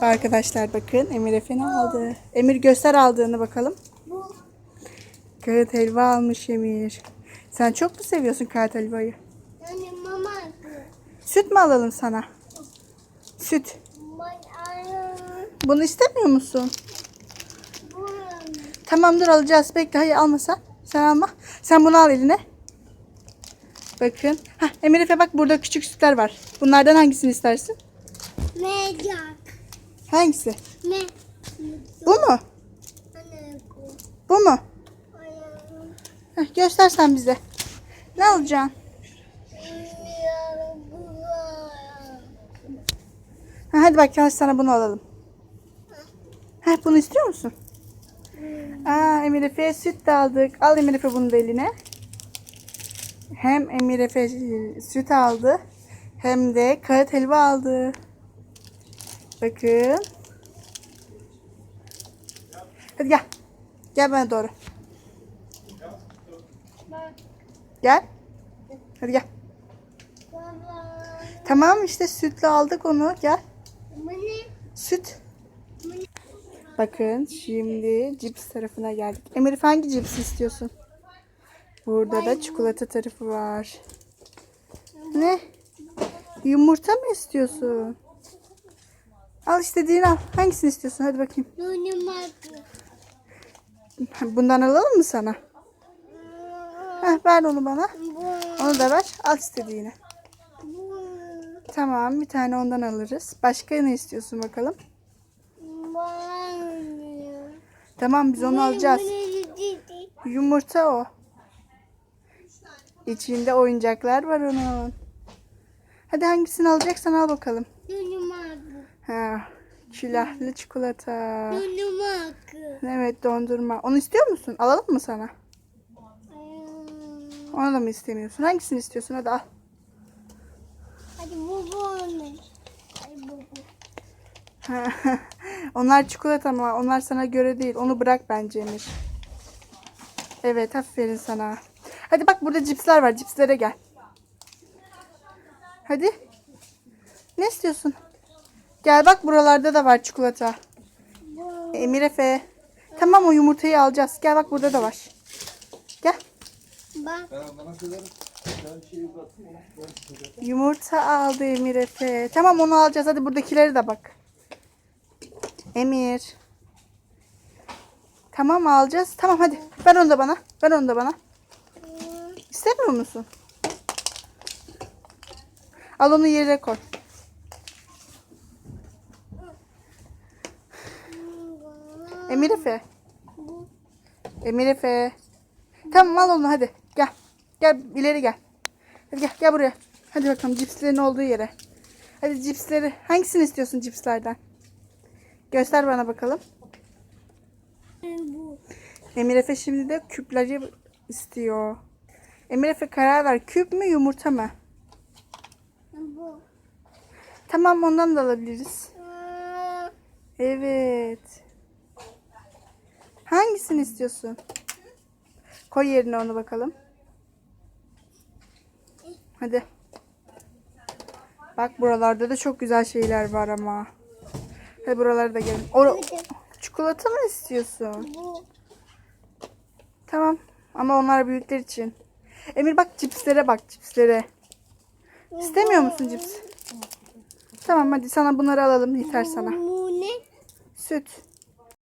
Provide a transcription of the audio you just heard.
Arkadaşlar bakın Emir Efe ne aldı? Emir göster aldığını bakalım. Kağıt helva almış Emir. Sen çok mu seviyorsun kağıt helvayı? yani mama. Süt mü alalım sana? Süt. Bunu istemiyor musun? Tamam dur alacağız. Bekle hayır alma sen. Sen alma. Sen bunu al eline. Bakın. Hah, Emir Efe bak burada küçük sütler var. Bunlardan hangisini istersin? Mecak. Hangisi? Me. Bu mu? Anne bu. Bu mu? Heh, göstersen bize. Ne alacaksın? Ha, hadi bak gel sana bunu alalım. Heh, bunu istiyor musun? Aa, Emir Efe'ye süt de aldık. Al Emir Efe bunu da eline. Hem Emir Efe e, süt aldı. Hem de kağıt helva aldı. Bakın. Hadi gel. Gel bana doğru. Gel. Hadi gel. Tamam işte sütle aldık onu. Gel. Süt. Bakın şimdi cips tarafına geldik. Emir hangi cips istiyorsun? Burada da çikolata tarafı var. Ne? Yumurta mı istiyorsun? Al istediğini al. Hangisini istiyorsun? Hadi bakayım. Bundan alalım mı sana? Heh, ver onu bana. Onu da ver. Al istediğini. Tamam bir tane ondan alırız. Başka ne istiyorsun bakalım? Tamam biz onu alacağız. Yumurta o. İçinde oyuncaklar var onun. Hadi hangisini alacaksan al bakalım. Dönümak. Ha, külahlı çikolata. Dönümak. Evet dondurma. Onu istiyor musun? Alalım mı sana? Onu da mı istemiyorsun? Hangisini istiyorsun? Hadi al. Hadi bu bu ne? Hadi bu bu. onlar çikolata ama onlar sana göre değil. Onu bırak bence Emir. Evet aferin sana. Hadi bak burada cipsler var. Cipslere gel. Hadi. Ne istiyorsun? Gel bak buralarda da var çikolata. Emir Efe. Tamam o yumurtayı alacağız. Gel bak burada da var. Gel. Bak. Yumurta aldı Emir Efe. Tamam onu alacağız. Hadi buradakileri de bak. Emir. Tamam alacağız. Tamam hadi. Ver onu da bana. Ver onu da bana. İstemiyor musun? Al onu yere koy. Emir Efe. Emir Efe. Tamam al onu hadi. Gel. Gel ileri gel. Hadi gel gel buraya. Hadi bakalım cipslerin olduğu yere. Hadi cipsleri. Hangisini istiyorsun cipslerden? Göster bana bakalım. Emir Efe şimdi de küpleri istiyor. Emir Efe karar ver. Küp mü yumurta mı? Bu. Tamam ondan da alabiliriz. Evet. Hangisini istiyorsun? Koy yerine onu bakalım. Hadi. Bak buralarda da çok güzel şeyler var ama. Hadi buralara da gelin. O, çikolata mı istiyorsun? Tamam. Ama onlar büyükler için. Emir bak cipslere bak cipslere. İstemiyor musun cips? Tamam hadi sana bunları alalım yeter sana. Süt.